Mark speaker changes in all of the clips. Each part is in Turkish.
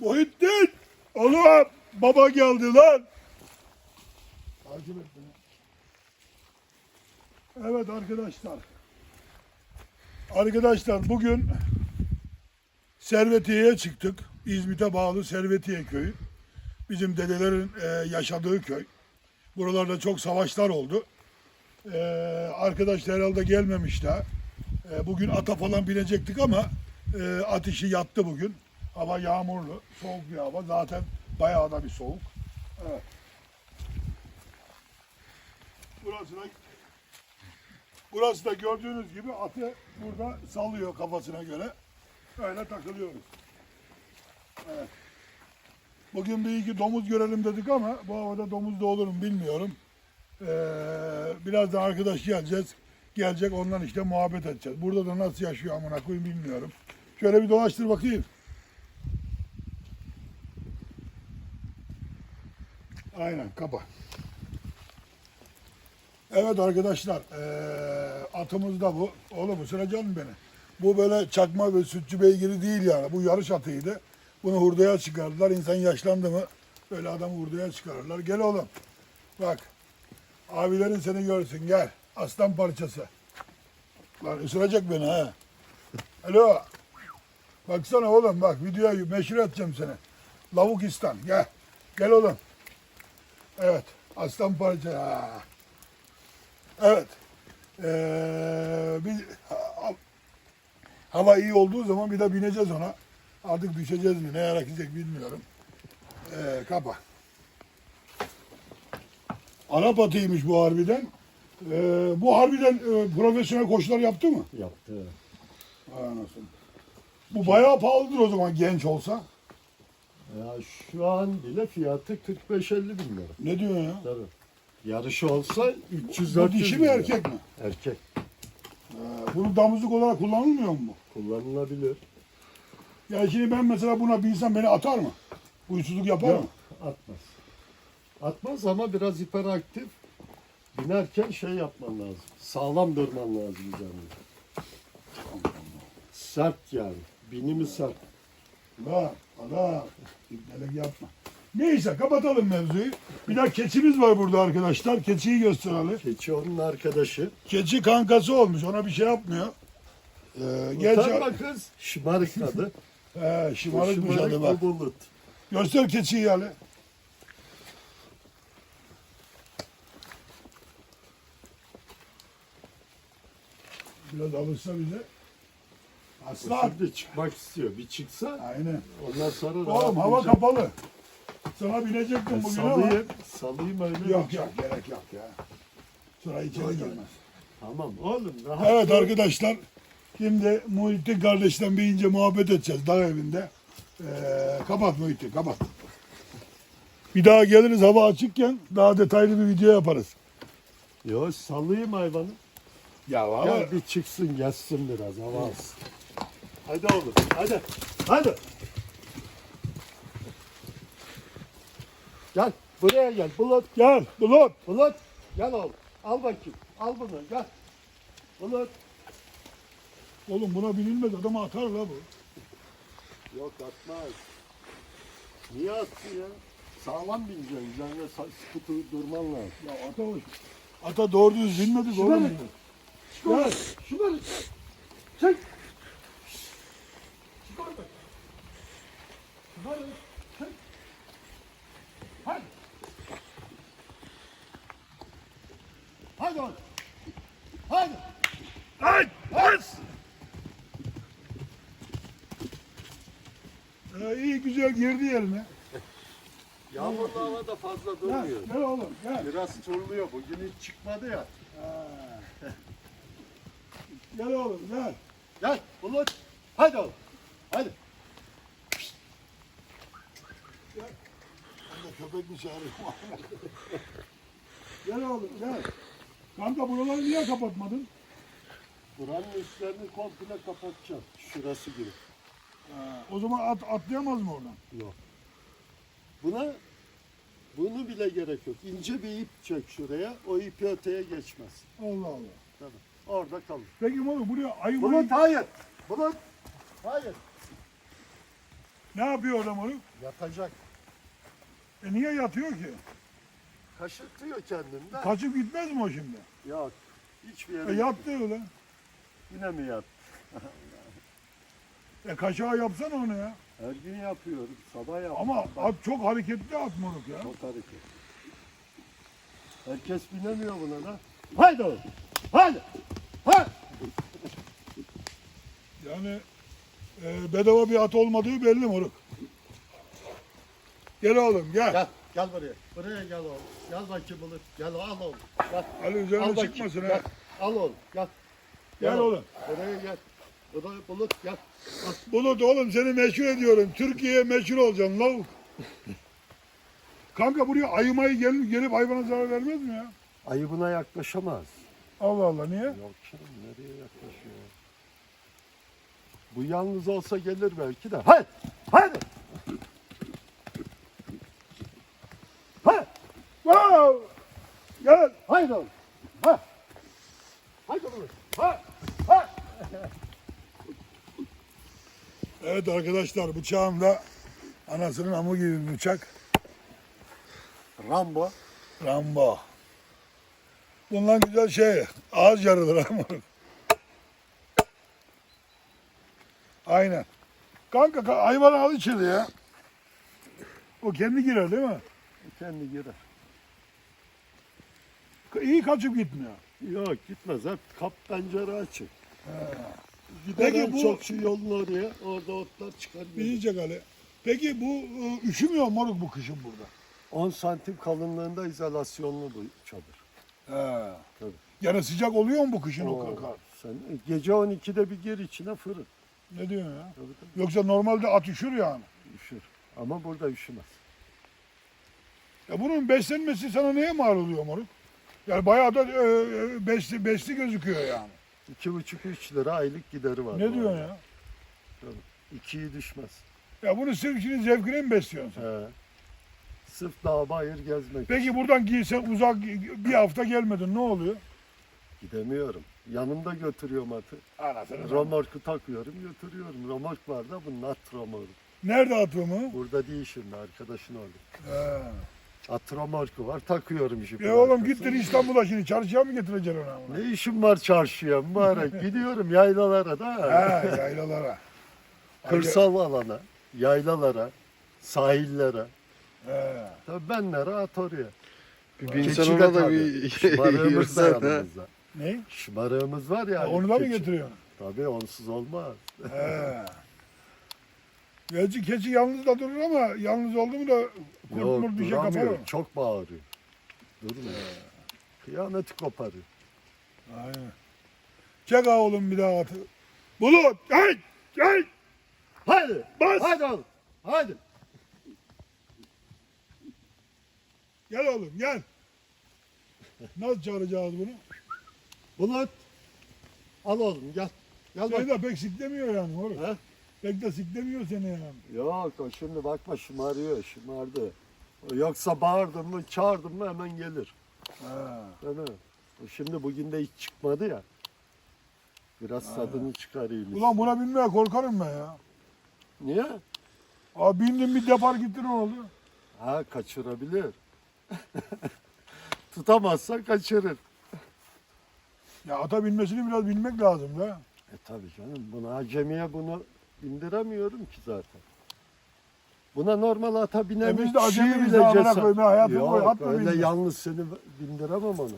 Speaker 1: Muhittin! Oğlum baba geldi lan. Takip et beni. Evet arkadaşlar. Arkadaşlar bugün Servetiye'ye çıktık. İzmit'e bağlı Servetiye köyü. Bizim dedelerin e, yaşadığı köy. Buralarda çok savaşlar oldu. E, arkadaşlar herhalde gelmemiş daha. E, bugün ata falan binecektik ama e, at işi yattı bugün. Hava yağmurlu, soğuk bir hava. Zaten bayağı da bir soğuk. Evet. Burası da Burası da gördüğünüz gibi atı burada sallıyor kafasına göre. Öyle takılıyoruz. Evet. Bugün bir iki domuz görelim dedik ama bu havada domuz da olur mu bilmiyorum. Ee, birazdan arkadaş geleceğiz. Gelecek ondan işte muhabbet edeceğiz. Burada da nasıl yaşıyor amına koyayım bilmiyorum. Şöyle bir dolaştır bakayım. Aynen kapa. Evet arkadaşlar eee atımız da bu. Oğlum ısıracaksın beni. Bu böyle çakma ve sütçü beygiri değil yani. Bu yarış atıydı. Bunu hurdaya çıkardılar. İnsan yaşlandı mı böyle adamı hurdaya çıkarırlar. Gel oğlum. Bak. Abilerin seni görsün gel. Aslan parçası. Lan ısıracak beni ha. Alo. Baksana oğlum bak videoyu meşhur edeceğim seni. Lavukistan gel. Gel oğlum. Evet. Aslan parça. Evet. Ee, bir ha- hava iyi olduğu zaman bir de bineceğiz ona. Artık düşeceğiz mi? Ne yara gidecek bilmiyorum. Ee, kapa. Arap atıymış bu harbiden. Ee, bu harbiden e, profesyonel koşular yaptı mı?
Speaker 2: Yaptı.
Speaker 1: Anasını. Bu bayağı pahalıdır o zaman genç olsa.
Speaker 2: Ya şu an bile fiyatı 45-50 bin lira.
Speaker 1: Ne diyorsun ya?
Speaker 2: Tabii. Yarışı olsa 300
Speaker 1: Bu
Speaker 2: 400
Speaker 1: dişi mi erkek mi?
Speaker 2: Erkek.
Speaker 1: Ee, bunu damızlık olarak kullanılmıyor mu? bu?
Speaker 2: Kullanılabilir.
Speaker 1: Yani şimdi ben mesela buna binsem beni atar mı? Huysuzluk yapar mı?
Speaker 2: Yok, atmaz. Atmaz ama biraz hiperaktif. Binerken şey yapman lazım. Sağlam durman lazım üzerinde. Sert yani. Binimi sert.
Speaker 1: La, ala, İbnelik yapma. Neyse kapatalım mevzuyu. Bir daha keçimiz var burada arkadaşlar. Keçiyi gösterelim.
Speaker 2: Keçi onun arkadaşı.
Speaker 1: Keçi kankası olmuş. Ona bir şey yapmıyor. Ee, gerçi
Speaker 2: Utanma kız. Şımarık adı.
Speaker 1: he, şımarıkmış
Speaker 2: Şımarık
Speaker 1: adı bak.
Speaker 2: bu bulut.
Speaker 1: Göster keçiyi yani. Biraz alışsa bize. Aslan.
Speaker 2: Şimdi çıkmak istiyor. Bir çıksa
Speaker 1: Aynen.
Speaker 2: ondan sonra
Speaker 1: Oğlum hava
Speaker 2: rahatlayacak.
Speaker 1: kapalı. Sana binecektim
Speaker 2: E,
Speaker 1: bugün ama.
Speaker 2: Salayım, salayım öyle.
Speaker 1: Yok yok gerek yok ya. Sıra içeri gelmez.
Speaker 2: Tamam oğlum rahat
Speaker 1: Evet arkadaşlar. Şimdi Muhittin kardeşten bir ince muhabbet edeceğiz dağ evinde. Ee, kapat Muhittin kapat. Bir daha geliriz hava açıkken daha detaylı bir video yaparız.
Speaker 2: Yo salayım hayvanı.
Speaker 1: Ya.
Speaker 2: Gel bir çıksın gezsin biraz hava alsın. Hadi oğlum hadi. Hadi. Gel buraya gel Bulut.
Speaker 1: Gel Bulut.
Speaker 2: Bulut gel oğlum. Al bakayım. Al bunu gel. Bulut.
Speaker 1: Oğlum buna binilmez adamı atar la bu.
Speaker 2: Yok atmaz. Niye atsın ya? Sağlam bineceksin. Üzerine sıkı dur- durman lazım.
Speaker 1: Ya ata hoş. Ata doğru düz binmedik
Speaker 2: Şuna
Speaker 1: oğlum.
Speaker 2: bak. Şunları, şunları. Çek. Şunları bak. Şunları çek. Hadi. Hadi oğlum. Hadi.
Speaker 1: Ay! Bas! Ee, iyi güzel girdi yerine.
Speaker 2: Yağmurlu havada fazla
Speaker 1: Gel,
Speaker 2: durmuyor.
Speaker 1: gel oğlum gel.
Speaker 2: Biraz turluyor. Bugün hiç çıkmadı ya.
Speaker 1: Gel oğlum gel.
Speaker 2: Gel Bulut. Hadi oğlum. Hadi.
Speaker 1: Ben de köpek mi çağırıyorum? gel oğlum gel. Kanka buraları niye kapatmadın?
Speaker 2: Buranın üstlerini komple kapatacağım. Şurası gibi.
Speaker 1: O zaman at, atlayamaz mı oradan?
Speaker 2: Yok. Buna bunu bile gerek yok. İnce bir ip çek şuraya. O ipi öteye geçmez.
Speaker 1: Allah Allah.
Speaker 2: Tabii. Orada kalır.
Speaker 1: Peki oğlum buraya ayı
Speaker 2: Bulut hayır. Bulut. Hayır.
Speaker 1: Ne yapıyor adam onu?
Speaker 2: Yatacak.
Speaker 1: E niye yatıyor ki?
Speaker 2: Kaşırtıyor kendini de.
Speaker 1: Kaçıp gitmez mi o şimdi?
Speaker 2: Yok. Hiçbir
Speaker 1: E
Speaker 2: yere
Speaker 1: yattı öyle.
Speaker 2: Yine mi yat?
Speaker 1: E kaşağı yapsana onu ya.
Speaker 2: Her gün yapıyorum. Sabah yap.
Speaker 1: Ama at çok hareketli at moruk ya.
Speaker 2: Çok hareket. Herkes binemiyor buna da. Haydi oğlum. Haydi. Haydi.
Speaker 1: Yani e, bedava bir at olmadığı belli moruk. Gel oğlum gel.
Speaker 2: Gel. Gel buraya. Buraya gel oğlum. Gel bakayım bulut. Gel al oğlum. Gel.
Speaker 1: Ali
Speaker 2: Al
Speaker 1: üzerine
Speaker 2: bakayım.
Speaker 1: çıkmasın
Speaker 2: Gel.
Speaker 1: ha.
Speaker 2: Al oğlum. Gel.
Speaker 1: Gel oğlum.
Speaker 2: Buraya gel. Buraya bulut gel.
Speaker 1: Bulut oğlum seni meşhur ediyorum. Türkiye'ye meşhur olacaksın lavuk. Kanka buraya ayı mayı gelip, gelip hayvana zarar vermez mi ya?
Speaker 2: Ayı buna yaklaşamaz.
Speaker 1: Allah Allah niye?
Speaker 2: Yok canım nereye yaklaşıyor? Bu yalnız olsa gelir belki de. Haydi. Haydi. Haydi.
Speaker 1: Gel.
Speaker 2: Haydi oğlum. Ha. Haydi bulut. Ha. Ha.
Speaker 1: Evet arkadaşlar bıçağım da anasının amı gibi bir bıçak.
Speaker 2: Rambo.
Speaker 1: Rambo. Bundan güzel şey ağız yarılır ama. Aynen. Kanka ka- hayvanı al içeri ya. O kendi girer değil mi?
Speaker 2: Kendi girer.
Speaker 1: İyi kaçıp gitmiyor.
Speaker 2: Yok gitmez hep kap pencere açık.
Speaker 1: Peki
Speaker 2: Peki
Speaker 1: bu-
Speaker 2: çok şu yolun oraya orada otlar çıkar. Gelir.
Speaker 1: yiyecek Ali. Peki bu e, üşümüyor moruk bu kışın burada.
Speaker 2: 10 santim kalınlığında izolasyonlu bu çadır.
Speaker 1: He.
Speaker 2: Tabii.
Speaker 1: Gene sıcak oluyor mu bu kışın o
Speaker 2: Oo,
Speaker 1: kaka?
Speaker 2: Sen gece 12'de bir gir içine fırın.
Speaker 1: Ne diyorsun ya?
Speaker 2: Tabii tabii
Speaker 1: Yoksa normalde at üşür yani.
Speaker 2: üşür. Ama burada üşümez.
Speaker 1: Ya bunun beslenmesi sana neye mal oluyor moruk? Yani bayağı da e, e, besli, besli gözüküyor yani.
Speaker 2: 2,5-3 lira aylık gideri var.
Speaker 1: Ne
Speaker 2: bu
Speaker 1: diyorsun
Speaker 2: arada.
Speaker 1: ya?
Speaker 2: 2'yi düşmez.
Speaker 1: Ya bunu sırf şimdi zevkine mi besliyorsun sen?
Speaker 2: He. Sırf dağ bayır gezmek.
Speaker 1: Peki buradan giysen uzak bir hafta gelmedin ne oluyor?
Speaker 2: Gidemiyorum. Yanımda götürüyorum atı.
Speaker 1: Anasını
Speaker 2: Romorku takıyorum götürüyorum. Romork var da bu nat romorku.
Speaker 1: Nerede atımı?
Speaker 2: Burada değil şimdi arkadaşın orada.
Speaker 1: He.
Speaker 2: At romorku var takıyorum jipin
Speaker 1: Ya oğlum gittin İstanbul'a şimdi çarşıya mı getireceksin onu? ama?
Speaker 2: Ne işim var çarşıya mübarek. Gidiyorum yaylalara da.
Speaker 1: He yaylalara.
Speaker 2: Kırsal alana, yaylalara, sahillere.
Speaker 1: He.
Speaker 2: Tabii ben nere at oraya.
Speaker 3: Bir
Speaker 2: Keçi
Speaker 3: insan
Speaker 2: de
Speaker 3: ona da
Speaker 2: tabii.
Speaker 3: bir
Speaker 2: Şımarığımız da
Speaker 3: yürüsen ha.
Speaker 2: yanımızda.
Speaker 1: Ne?
Speaker 2: Şımarığımız var ya.
Speaker 1: Ha, onu da mı
Speaker 2: keçi.
Speaker 1: getiriyorsun?
Speaker 2: Tabii onsuz olmaz.
Speaker 1: He. Gerçi keçi yalnız da durur ama yalnız oldu mu da
Speaker 2: Yok
Speaker 1: murt bir şey kapar
Speaker 2: duramıyor. Çok bağırıyor. Durmuyor. Kıyameti koparıyor.
Speaker 1: Aynen. Çek ha oğlum bir daha atı. Bulut! Hey! Hey!
Speaker 2: Hadi.
Speaker 1: Bas!
Speaker 2: Hadi oğlum. Hadi.
Speaker 1: Gel oğlum gel. Nasıl çağıracağız bunu?
Speaker 2: Bulut. Al oğlum gel. Gel bak.
Speaker 1: Seni de pek siklemiyor yani oğlum.
Speaker 2: He?
Speaker 1: Pek de siklemiyor seni yani.
Speaker 2: Yok o şimdi bakma şımarıyor şımardı. Yoksa bağırdım mı çağırdım mı hemen gelir.
Speaker 1: Ha.
Speaker 2: Değil mi? O şimdi bugün de hiç çıkmadı ya. Biraz tadını çıkarayım.
Speaker 1: Ulan buna binmeye korkarım ben ya.
Speaker 2: Niye?
Speaker 1: Abi bindin bir depar gitti ne oldu?
Speaker 2: Ha kaçırabilir. Tutamazsa kaçırır.
Speaker 1: Ya ata binmesini biraz bilmek lazım da.
Speaker 2: E tabii canım. Buna acemiye bunu bindiremiyorum ki zaten. Buna normal ata binemek
Speaker 1: E biz de acemi
Speaker 2: bile cesaret-
Speaker 1: koyayım ya, hayatım boyu
Speaker 2: Yok
Speaker 1: at mı
Speaker 2: öyle yalnız seni bindiremem ona.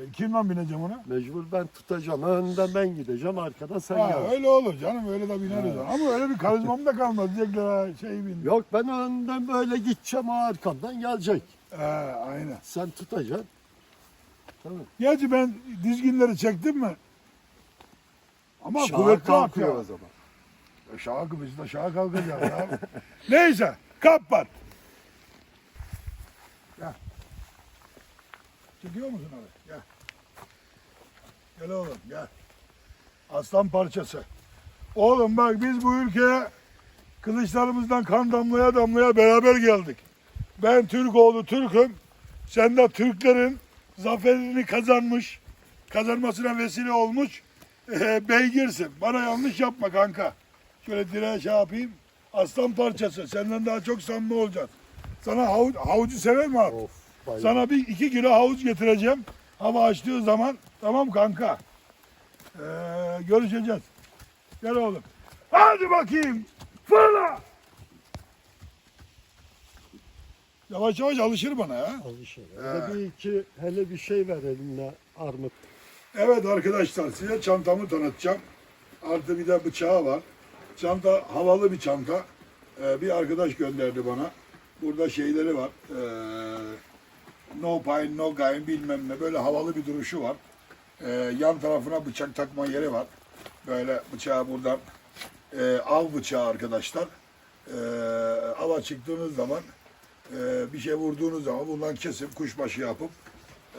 Speaker 1: E, kimle bineceğim ona?
Speaker 2: Mecbur ben tutacağım. Önden ben gideceğim. Arkadan sen
Speaker 1: Ha,
Speaker 2: gel.
Speaker 1: öyle olur canım öyle de bineriz. Ama öyle bir karizmam da kalmaz. Diyecekler ha, şey bin.
Speaker 2: Yok ben önden böyle gideceğim. O arkamdan gelecek.
Speaker 1: He aynen.
Speaker 2: Sen tutacaksın. Tamam.
Speaker 1: Gerçi ben dizginleri çektim mi? Ama
Speaker 2: Şaha
Speaker 1: kuvvetli at
Speaker 2: kalkıyor o zaman.
Speaker 1: Şaha biz de şaha kalkacağız ya. Neyse kapat. Gel. Çekiyor musun abi? Gel. Gel oğlum gel. Aslan parçası. Oğlum bak biz bu ülkeye kılıçlarımızdan kan damlaya damlaya beraber geldik. Ben Türk oğlu Türk'üm. Sen de Türklerin zaferini kazanmış, kazanmasına vesile olmuş e, beygirsin. Bana yanlış yapma kanka. Şöyle direğe şey yapayım. Aslan parçası. Senden daha çok samimi olacağız. Sana havuç, havucu sever mi abi?
Speaker 2: Of.
Speaker 1: Sana bir iki kilo havuç getireceğim. Hava açtığı zaman tamam kanka. Ee, görüşeceğiz. Gel oğlum. Hadi bakayım. Fırla. Yavaş yavaş alışır bana ya.
Speaker 2: Alışır. Hele bir iki, hele bir şey ver eline armut.
Speaker 1: Evet arkadaşlar size çantamı tanıtacağım. Artı bir de bıçağı var. Çanta havalı bir çanta. Ee, bir arkadaş gönderdi bana. Burada şeyleri var. Ee, no pain no gain bilmem ne. Böyle havalı bir duruşu var. Ee, yan tarafına bıçak takma yeri var. Böyle bıçağı buradan e, av bıçağı arkadaşlar. Ee, ava çıktığınız zaman e, bir şey vurduğunuz zaman bundan kesip kuşbaşı yapıp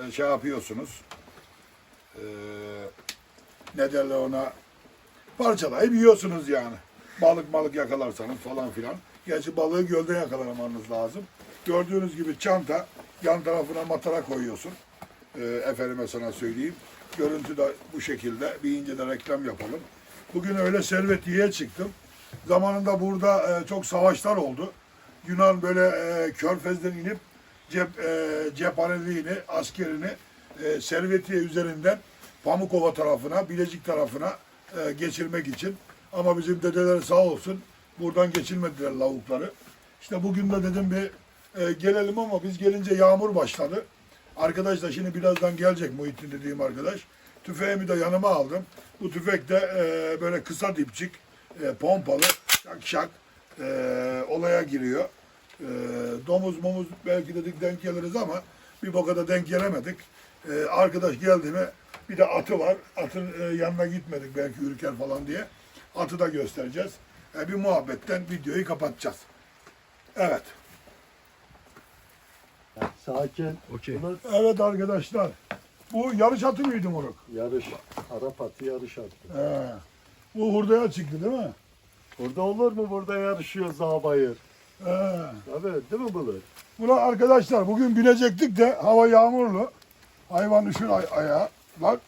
Speaker 1: e, şey yapıyorsunuz. Ee, ne derler ona parçalayıp yiyorsunuz yani. Balık balık yakalarsanız falan filan. Gerçi balığı gölde yakalamanız lazım. Gördüğünüz gibi çanta yan tarafına matara koyuyorsun. Ee, efendime sana söyleyeyim. Görüntü de bu şekilde. Bir ince de reklam yapalım. Bugün öyle Servetiye'ye çıktım. Zamanında burada e, çok savaşlar oldu. Yunan böyle e, körfezden inip cep, e, cephaneliğini, askerini e, Servetiye üzerinden Pamukova tarafına, Bilecik tarafına e, geçirmek için. Ama bizim dedeler sağ olsun buradan geçirmediler lavukları. İşte bugün de dedim bir e, gelelim ama biz gelince yağmur başladı. Arkadaş da şimdi birazdan gelecek Muhittin dediğim arkadaş. Tüfeğimi de yanıma aldım. Bu tüfek de e, böyle kısa dipçik, e, pompalı, şak şak e, olaya giriyor. E, domuz momuz belki dedik denk geliriz ama bir boka da denk gelemedik. E, arkadaş geldi mi bir de atı var. Atın e, yanına gitmedik belki ürker falan diye. Atı da göstereceğiz. E, bir muhabbetten videoyu kapatacağız. Evet.
Speaker 2: Sakin.
Speaker 3: Okey.
Speaker 2: Bunlar
Speaker 1: Evet arkadaşlar. Bu yarış atı mıydı moruk?
Speaker 2: yarış. Arap atı yarış atı.
Speaker 1: He. Bu hurdaya çıktı değil mi?
Speaker 2: Burada olur mu? Burada yarışıyor Zabayır.
Speaker 1: He.
Speaker 2: Tabii değil mi Bulut?
Speaker 1: Buna arkadaşlar bugün binecektik de hava yağmurlu. Hayvan üşür ay ayağa. Bak.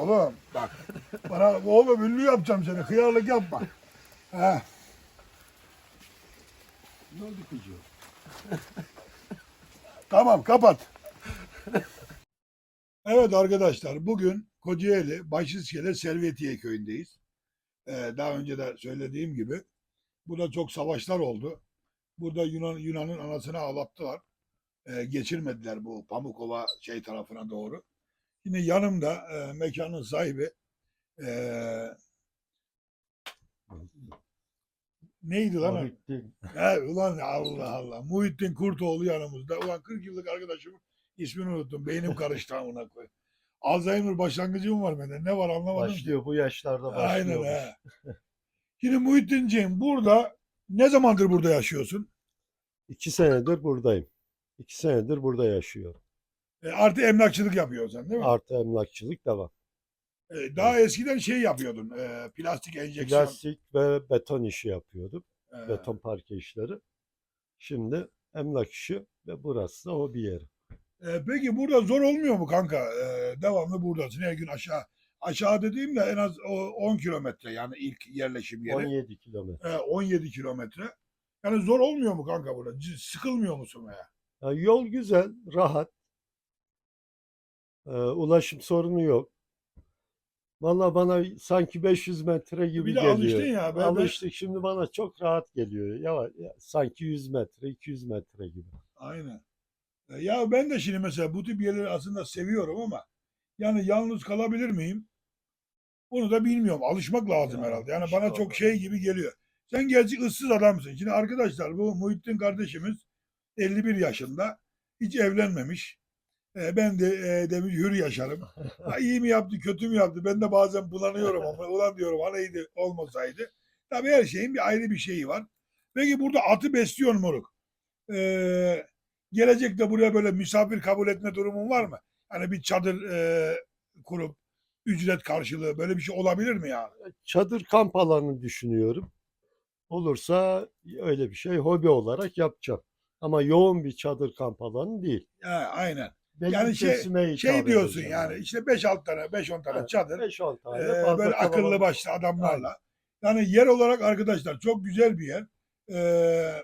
Speaker 1: Oğlum bak. Bana oğlum ünlü yapacağım seni. Hıyarlık yapma. He.
Speaker 2: Ne oldu kucu?
Speaker 1: Tamam kapat. Evet arkadaşlar bugün Kocaeli Başiskele Servetiye köyündeyiz. Ee, daha önce de söylediğim gibi burada çok savaşlar oldu. Burada Yunan Yunan'ın anasını ağlattılar. Ee, geçirmediler bu Pamukova şey tarafına doğru. Şimdi yanımda e, mekanın sahibi e, neydi lan? o?
Speaker 2: Muhittin.
Speaker 1: He, ulan Allah Allah. Muhittin Kurtoğlu yanımızda. Ulan 40 yıllık arkadaşım ismini unuttum. Beynim karıştı amına koy. Alzheimer başlangıcı mı var bende? Ne var anlamadım. ki.
Speaker 2: Başlıyor bu yaşlarda başlıyor.
Speaker 1: Aynen he. Şimdi Muhittinciğim burada ne zamandır burada yaşıyorsun?
Speaker 2: İki senedir buradayım. İki senedir burada yaşıyorum.
Speaker 1: E, artı emlakçılık yapıyorsun değil mi?
Speaker 2: Artı emlakçılık da var.
Speaker 1: E, daha eskiden şey yapıyordun. e, plastik enjeksiyon.
Speaker 2: Plastik ve beton işi yapıyordum.
Speaker 1: e,
Speaker 2: Beton parke işleri. Şimdi emlak işi ve burası da hobi yeri.
Speaker 1: e, peki burada zor olmuyor mu kanka? E, devamlı buradasın. Her gün aşağı. Aşağı dediğimde en az o 10 kilometre yani ilk yerleşim yeri.
Speaker 2: 17 kilometre.
Speaker 1: E, 17 kilometre. Yani zor olmuyor mu kanka burada? Sıkılmıyor musun ya?
Speaker 2: Ya yol güzel, rahat. Ulaşım sorunu yok. Vallahi bana sanki 500 metre gibi
Speaker 1: Bir de
Speaker 2: geliyor.
Speaker 1: alıştın ya, ben
Speaker 2: Alıştık şimdi bana çok rahat geliyor. Ya, ya sanki 100 metre, 200 metre gibi.
Speaker 1: Aynen. E, Ya ben de şimdi mesela bu tip yerleri aslında seviyorum ama yani yalnız kalabilir miyim? Bunu da bilmiyorum. Alışmak lazım
Speaker 2: Ya,
Speaker 1: herhalde. Yani
Speaker 2: işte
Speaker 1: bana
Speaker 2: o
Speaker 1: çok
Speaker 2: da.
Speaker 1: şey gibi geliyor. Sen gerçi ıssız adamsın. Şimdi arkadaşlar bu Muhittin kardeşimiz 51 yaşında. Hiç evlenmemiş. E, ben de e, demiş hür yaşarım. Ha, iyi mi yaptı, kötü mü yaptı? Ben de bazen bulanıyorum ama ulan diyorum haneydi olmasaydı. Tabii her şeyin bir ayrı bir şeyi var. Peki burada atı besliyor moruk. Ee, gelecekte buraya böyle misafir kabul etme durumun var mı? Hani bir çadır e, kurup ücret karşılığı böyle bir şey olabilir mi yani?
Speaker 2: Çadır kamp alanı düşünüyorum. Olursa öyle bir şey hobi olarak yapacağım. Ama yoğun bir çadır kamp alanı değil.
Speaker 1: Ha, aynen.
Speaker 2: Belli
Speaker 1: Yani şey- Şey diyorsun yani işte 5-6 tane 5-10 tane
Speaker 2: Evet,
Speaker 1: çadır
Speaker 2: 5-10 tane.
Speaker 1: e, böyle akıllı başlı adamlarla Yani yer olarak arkadaşlar çok güzel bir yer. Ee,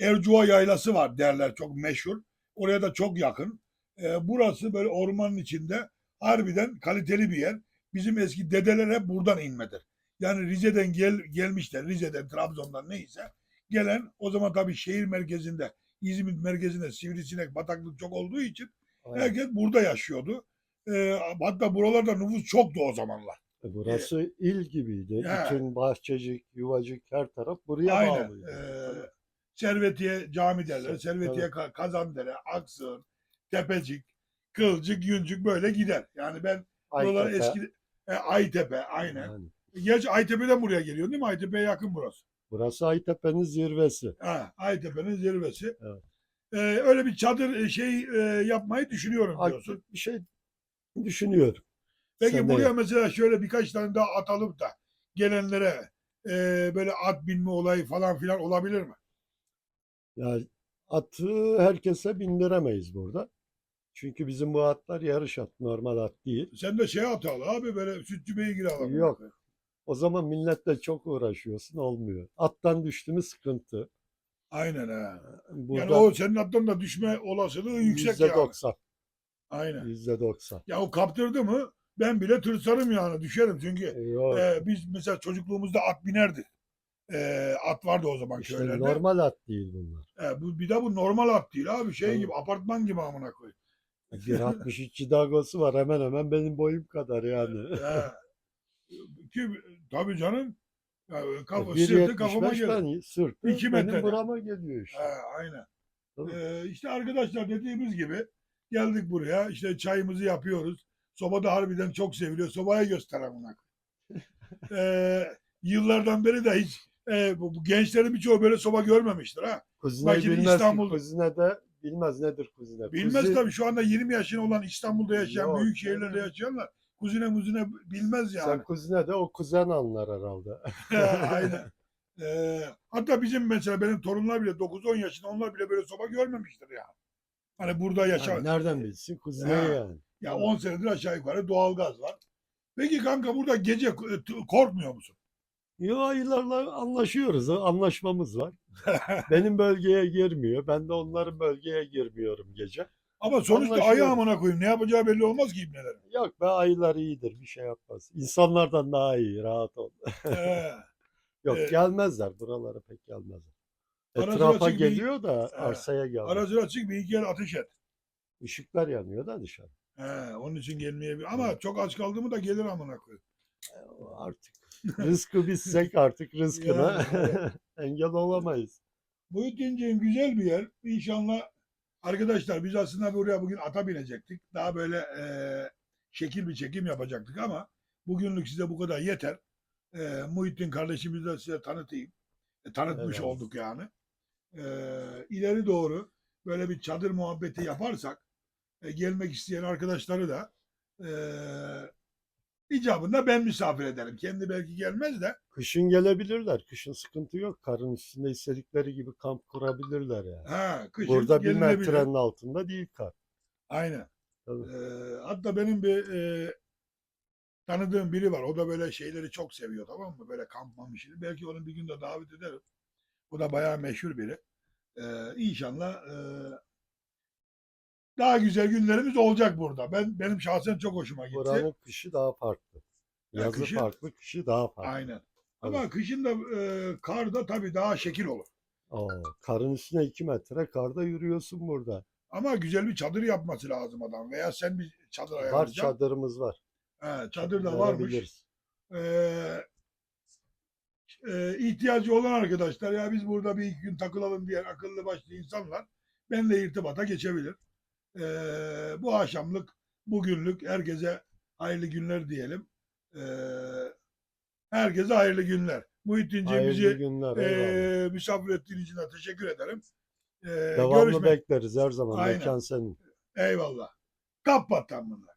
Speaker 1: Ercua Yaylası var derler çok meşhur. Oraya da çok yakın. Ee, burası böyle ormanın içinde harbiden kaliteli bir yer. Bizim eski dedeler hep buradan inmedir. Yani Rize'den gel, gelmişler. Rize'den, Trabzon'dan neyse. Gelen o zaman tabii şehir merkezinde, İzmit merkezinde sivrisinek, bataklık çok olduğu için
Speaker 2: Aynen.
Speaker 1: herkes burada yaşıyordu. Ee, hatta buralarda nüfus çoktu o zamanlar.
Speaker 2: E, Burası il gibiydi.
Speaker 1: Ya.
Speaker 2: Bütün Bahçecik, Yuvacık her taraf buraya
Speaker 1: Aynen.
Speaker 2: bağlıydı.
Speaker 1: Ee, Servetiye cami derler. Servetiye Ka- Kazandere, Aksığın, Tepecik, Kılcık, Yüncük böyle gider. Yani ben buralar eski e, Aytepe aynen.
Speaker 2: yani.
Speaker 1: Gerçi Aytepe'den buraya geliyor değil mi? Aytepe'ye yakın burası.
Speaker 2: Burası Aytepe'nin zirvesi.
Speaker 1: Ha, Aytepe'nin zirvesi.
Speaker 2: Evet.
Speaker 1: Ee, öyle bir çadır e, şey e, yapmayı düşünüyorum diyorsun.
Speaker 2: Aktif bir şey düşünüyorum.
Speaker 1: Peki
Speaker 2: Seneye.
Speaker 1: buraya mesela şöyle birkaç tane daha at alıp da gelenlere e, böyle at binme olayı falan filan olabilir mi?
Speaker 2: Yani atı herkese bindiremeyiz burada. Çünkü bizim bu atlar yarış at, normal at değil.
Speaker 1: Sen de şey at al abi böyle sütçü beygir al.
Speaker 2: Yok. O zaman milletle çok uğraşıyorsun, olmuyor. Attan düştü mü sıkıntı.
Speaker 1: Aynen ha. Yani
Speaker 2: Burada
Speaker 1: o senin attan da düşme olasılığı yüksek
Speaker 2: yüzde
Speaker 1: yani.
Speaker 2: doksan,
Speaker 1: Aynen.
Speaker 2: yüzde doksan.
Speaker 1: Ya o kaptırdı mı ben bile tırsarım yani düşerim çünkü
Speaker 2: Yok,
Speaker 1: e, biz mesela çocukluğumuzda at binerdik. E, at vardı o zaman
Speaker 2: işte
Speaker 1: köylerde.
Speaker 2: normal at değil bunlar.
Speaker 1: E, bu, bir de bu normal at değil abi şey
Speaker 2: Tabii.
Speaker 1: gibi apartman gibi amına koy.
Speaker 2: 1.63 Dagosu var hemen hemen benim boyum kadar yani.
Speaker 1: E, ki, tabii canım. Kafa,
Speaker 2: E, Bir
Speaker 1: sırtı kafama
Speaker 2: 1.75
Speaker 1: geliyor.
Speaker 2: sırtı
Speaker 1: İki
Speaker 2: benim
Speaker 1: metrede.
Speaker 2: burama geliyor işte.
Speaker 1: Ha, aynen. Ee, işte arkadaşlar dediğimiz gibi geldik buraya. İşte çayımızı yapıyoruz. Soba da harbiden çok seviliyor. Sobaya göster amına koyayım. Ee, yıllardan beri de hiç e, bu, bu gençlerin birçoğu böyle soba görmemiştir ha. Şimdi
Speaker 2: bilmez Kuzine de bilmez nedir kuzine.
Speaker 1: Bilmez
Speaker 2: Kuzi-
Speaker 1: tabii şu anda 20 yaşında olan İstanbul'da yaşayan,
Speaker 2: Yok,
Speaker 1: büyük şehirlerde yaşayanlar kuzine muzine bilmez yani.
Speaker 2: Sen kuzine de o kuzen anlar herhalde.
Speaker 1: Aynen. Ee, hatta bizim mesela benim torunlar bile 9-10 yaşında onlar bile böyle soba görmemiştir yani. Hani burada yaşar.
Speaker 2: Yani nereden bilsin kuzineyi
Speaker 1: Ha.
Speaker 2: yani.
Speaker 1: Ya 10 senedir aşağı yukarı doğalgaz var. Peki kanka burada gece e, korkmuyor musun?
Speaker 2: Yo aylarla anlaşıyoruz. Anlaşmamız var. Benim bölgeye girmiyor. Ben de onların bölgeye girmiyorum gece.
Speaker 1: Ama sonuçta
Speaker 2: Anlaşıyoruz.
Speaker 1: ayağımına koyayım. Ne yapacağı belli olmaz ki ibnelerin.
Speaker 2: Yok be ayılar iyidir. Bir şey yapmaz. İnsanlardan daha iyi. Rahat ol.
Speaker 1: Ee,
Speaker 2: Yok
Speaker 1: Evet.
Speaker 2: gelmezler. Buralara pek gelmezler.
Speaker 1: Ara sıra
Speaker 2: Etrafa
Speaker 1: bir-
Speaker 2: geliyor da
Speaker 1: Evet.
Speaker 2: arsaya gelmez.
Speaker 1: ara sıra çık bir iki el ateş et.
Speaker 2: Işıklar yanıyor da dışarı.
Speaker 1: He, onun için gelmeyebilir. Ama çok aç kaldı mı da gelir amına koyayım.
Speaker 2: Artık rızkı bizsek artık rızkına engel olamayız.
Speaker 1: Muhittinciğim güzel bir yer. İnşallah arkadaşlar biz aslında buraya bugün ata binecektik. Daha böyle e, şekil bir çekim yapacaktık ama bugünlük size bu kadar yeter. E, Muhittin kardeşimizi de size tanıtayım. E, tanıtmış
Speaker 2: Evet.
Speaker 1: olduk yani. E, ileri doğru böyle bir çadır muhabbeti yaparsak e, gelmek isteyen arkadaşları da e, icabında ben misafir ederim. Kendi belki gelmez de
Speaker 2: Kışın gelebilirler. Kışın sıkıntı yok. Karın üstünde istedikleri gibi kamp kurabilirler yani.
Speaker 1: ha, kışın
Speaker 2: Burada bir
Speaker 1: gelinebilir.
Speaker 2: metrenin altında değil kar.
Speaker 1: Aynen.
Speaker 2: Tabii.
Speaker 1: Ee, hatta benim bir e, tanıdığım biri var. O da böyle şeyleri çok seviyor tamam mı? Böyle kamp mamp işini. Belki onu bir gün de davet ederim. O da bayağı meşhur biri. Ee, inşallah e, daha güzel günlerimiz olacak burada. Ben benim şahsen çok hoşuma gitti.
Speaker 2: Buranın kışı daha farklı.
Speaker 1: Ya
Speaker 2: Yazı
Speaker 1: kışı-
Speaker 2: farklı, kışı daha farklı.
Speaker 1: Aynen. Ama kışın da e, karda tabii daha şekil olur.
Speaker 2: Oo, karın üstüne iki metre karda yürüyorsun burada.
Speaker 1: Ama güzel bir çadır yapması lazım adam. Veya sen bir çadır
Speaker 2: Var
Speaker 1: ayarlayacaksın.
Speaker 2: çadırımız var.
Speaker 1: He, çadır da varmış. Ee, e, ihtiyacı olan arkadaşlar ya biz burada bir iki gün takılalım diyen akıllı başlı insanlar benimle irtibata geçebilir. Ee, bu akşamlık, bugünlük herkese hayırlı günler diyelim. Ee, herkese hayırlı günler. Muhittinci
Speaker 2: Hayırlı
Speaker 1: bizi
Speaker 2: günler.
Speaker 1: e, misafir ettiğin için de teşekkür ederim. Ee,
Speaker 2: Devamlı
Speaker 1: görüşmek.
Speaker 2: bekleriz her zaman.
Speaker 1: Aynen.
Speaker 2: Mekan senin.
Speaker 1: Eyvallah. Kapat tam bunlar.